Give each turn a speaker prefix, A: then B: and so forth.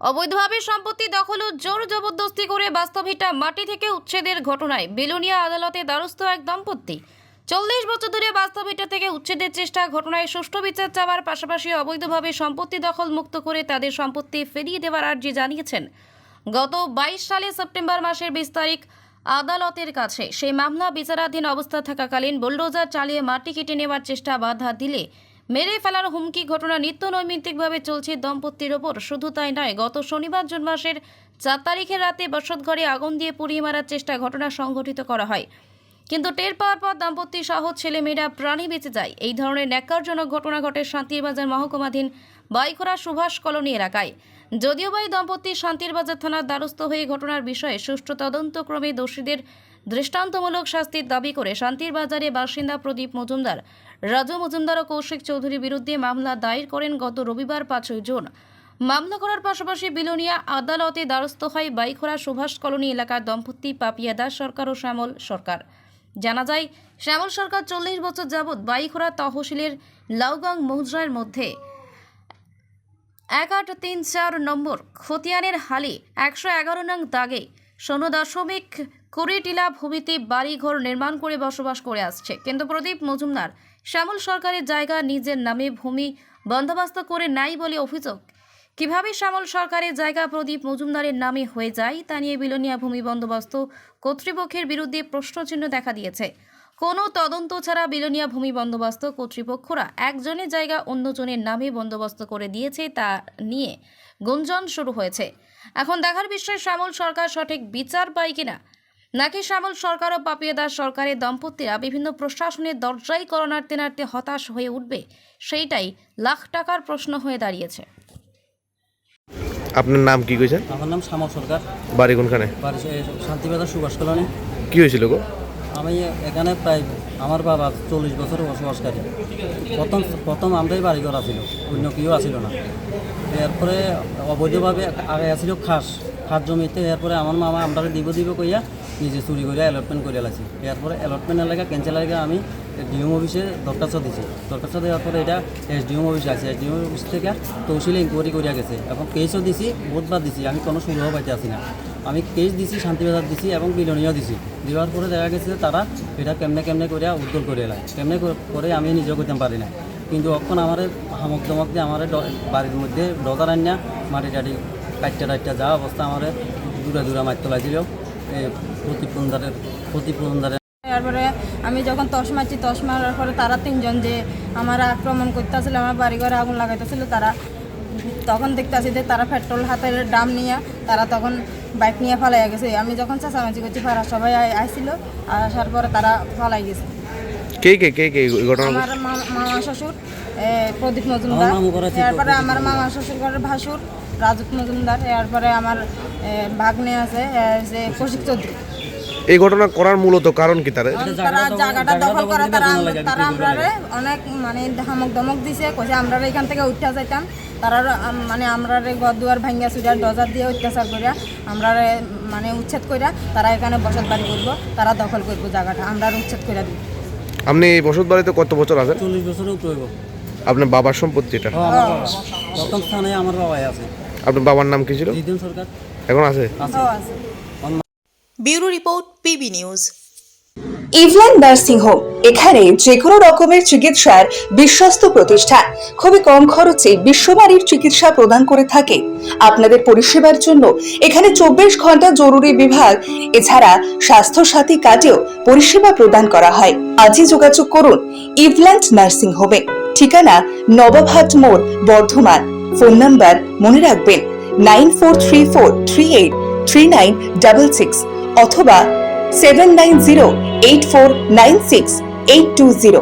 A: অবৈধভাবে সম্পত্তি দখল ও জোর জবরদস্তি করে বাস্তবিকটা মাটি থেকে উচ্ছেদের ঘটনায় বেলুনিয়া আদালতে দ্বারস্থ এক দম্পতি। চল্লিশ বছর ধরে বাস্তবিকটা থেকে উচ্ছেদের চেষ্টা, ঘটনায় সুষ্ঠু বিচার চাওয়ার পাশাপাশি অবৈধভাবে সম্পত্তি দখল মুক্ত করে তাদের সম্পত্তি ফিরিয়ে দেওয়ার আর্জি জানিয়েছেন। গত বাইশ সালে সেপ্টেম্বর মাসের বিশ তারিখ আদালতের কাছে সেই মামলা বিচারাধীন অবস্থা থাকাকালীন বুলডোজার চালিয়ে মাটি কেটে নেওয়ার চেষ্টা বাধা দিলে মেরে ফেলার হুমকি ঘটনা নিত্য নৈমিত্তিকভাবে চলছে দম্পতির ওপর। শুধু তাই নয়, গত শনিবার জুন মাসের চার তারিখের রাতে বসতঘরে আগুন দিয়ে পুড়িয়ে মারার চেষ্টা ঘটনা সংঘটিত করা হয়। কিন্তু টের পাওয়ার পর দম্পতি সহ ছেলেমেয়েরা প্রাণী বেঁচে যায়। এই ধরনের ন্যাক্কারজনক ঘটনা ঘটে শান্তিরবাজার মহকুমাধীন বাইখরা সুভাষ কলোনি এলাকায়। যদিও বা এই দম্পতি শান্তিরবাজার থানার দ্বারস্থ হয়ে ঘটনার বিষয়ে সুষ্ঠু তদন্তক্রমে দোষীদের দৃষ্টান্তমূলক শাস্তির দাবি করে শান্তির বাজারে বাসিন্দা প্রদীপ মজুমদার, রাজু মজুমদার ও কৌশিক চৌধুরীর বিরুদ্ধে মামলা দায়ের করেন গত রবিবার পাঁচই জুন। মামলা করার পাশাপাশি বিলোনিয়া আদালতে দ্বারস্থ হয় বাইখোরা সুভাষ কলোনি এলাকার দম্পতি পাপিয়া দাস সরকার ও শ্যামল সরকার। জানা যায়, শ্যামল সরকার চল্লিশ বছর যাবৎ বাইখরা তহসিলের লাউগাং মৌজার মধ্যে এক আট তিন চার নম্বর খতিয়ানের হালি একশো এগারো নং দাগে শূন্য দশমিক কুড়ি টিলা ভূমিতে বাড়িঘর নির্মাণ করে বসবাস করে আসছে। কিন্তু প্রদীপ মজুমদার, শ্যামল সরকারের জায়গা নিজের নামে ভূমি বন্দোবস্ত করে নাই বলে অভিযোগ কীভাবে শ্যামল সরকারের জায়গা প্রদীপ মজুমদারের নামে হয়ে যায় তা নিয়ে বিলোনিয়া ভূমি বন্দোবস্ত কর্তৃপক্ষের বিরুদ্ধে প্রশ্নচিহ্ন দেখা দিয়েছে। কোনো তদন্ত ছাড়া বিলোনিয়া ভূমি বন্দোবস্ত কর্তৃপক্ষরা একজনের জায়গা অন্যজনের নামে বন্দোবস্ত করে দিয়েছে তা নিয়ে গুঞ্জন শুরু হয়েছে। এখন দেখার বিষয়, শ্যামল সরকার সঠিক বিচার পায় কিনা? নাকি শ্যামল সরকার ও পাপিয়া দাস সরকারের দম্পতিরা বিভিন্ন প্রশাসনের দরজাই করো নাড়তে নাড়তে হতাশ হয়ে উঠবে? সেইটাই লাখ টাকার প্রশ্ন হয়ে দাঁড়িয়েছে।
B: আপনার নাম কি কইছেন?
C: আমার নাম শ্যামল সরকার।
B: বাড়ি কোনখানে?
C: বাড়ি শান্তিবাজার সুভাষ কলোনি।
B: কি হয়েছিল গো?
C: আমি এখানে প্রায় আমার বাবা চল্লিশ বছর বসবাসকারী। প্রথম প্রথম আমরাই বাড়ি আসিল অন্য কেউ আসিল না। এরপরে অবৈধভাবে আগে আসিল খাস খাস জমিতে। এরপরে আমার মামা আমরা দিব দিব কইয়া নিজে চুরি করে অ্যালটমেন্ট করে লাগছি এরপরে অ্যালটমেন্ট এলাকা ক্যান্সেল এলাকা আমি ডিএম অফিসে দরখাস্ত দিছি। দরখাস্ত দেওয়ার পরে এটা এসডিএম অফিসে আছে। এসডিএম অফিস থেকে তহসিলে ইনকোয়ারি করিয়া গেছে এবং কেসও দিছি বহুতবার দিছি। আমি কোনো সুবিধাও পাইতে আসি না। আমি কেস দিছি, শান্তিবাজার দিছি এবং বিলনীয় দিছি। দেওয়ার পরে দেখা গেছে তারা এটা কেমনে কেমনে করে উদ্ধার করে এলাই কেমনে করে- আমি নিজেও করতে পারি না। কিন্তু অক্ষণ আমার হামক দমক দিয়ে আমার বাড়ির মধ্যে ডজার আনিয়া মাটি টাটি কাটটা টাটটা যা অবস্থা আমার দূরে দূরে মারতে লাগছিল প্রতিপন্দারের প্রতিপন্দারের
D: তারপরে আমি যখন তস মারছি তস মারার পরে তারা তিনজন যে আমার আক্রমণ করতেছিল আমার বাড়ি ঘরে আগুন লাগাইতেছিল তারা তখন দেখতেছি যে তারা পেট্রোল হাতের ডাম নিয়ে তারা তখন বাইক নিয়ে ফালাই গেছে। আমি যখন চেঁচামেচি করছি ফারা সবাই আসছিল আসার পরে তারা ফালাই গেছে।
B: কে কে কে কে ঘটনা
D: আমার মামা শ্বশুর এ, প্রদীপ মজুমদার
C: প্রদীপ
D: আমার মামা শ্বশুর ঘরের ভাসুর রাজুক মজুমদার এরপরে আমার ভাগ্নে আছে যে কৌশিক চৌধুরী।
B: এই ঘটনা করার মূলত কারণ কি তার
D: তারা জায়গাটা দখল করে তারা তারা আমরারে অনেক মানে হামক দমক দিছে কইছে আমরা এখান থেকে উঠা যাইতাম। তারা মানে আমরারে ঘর দুয়ার ভাঙ্গা চুরিয়া ডজার দিয়ে অত্যাচার করিয়া আমরারে মানে উচ্ছেদ কইরা তারা এখানে বসত বাড়ি করব তারা দখল করব জায়গাটা আমরা উচ্ছেদ কইরা দিব।
B: আপনি এই বসত বাড়িতে কত বছর আছেন?
C: চল্লিশ বছরের উপরে
B: আপনার বাবার সম্পত্তি এটা?
C: আমার বাবা। স্থানে আমার বাবাই আছে।
B: আপনার বাবার নাম কি ছিল?
C: সরকার।
B: এখন আছে?
C: আছে।
E: Bureau report PB news.
F: Evland nursing home এখানে যে কোনো রকমের চিকিৎসার বিশ্বস্ত প্রতিষ্ঠান। খুবই কম খরচে বিশ্বমানের চিকিৎসা প্রদান করে থাকে। আপনাদের পরিষেবার জন্য এখানে চব্বিশ ঘণ্টা জরুরি বিভাগ এছাড়া স্বাস্থ্য সাথী কার্ডেও পরিষেবা প্রদান করা হয়। আজই যোগাযোগ করুন ইভল্যান্ড নার্সিং হোমে ঠিকানা নবাবহাট মোড় বর্ধমান। ফোন নাম্বার মনে রাখবেন, nine four three four three eight three nine double six অথবা seven nine zero eight four nine six eight two zero.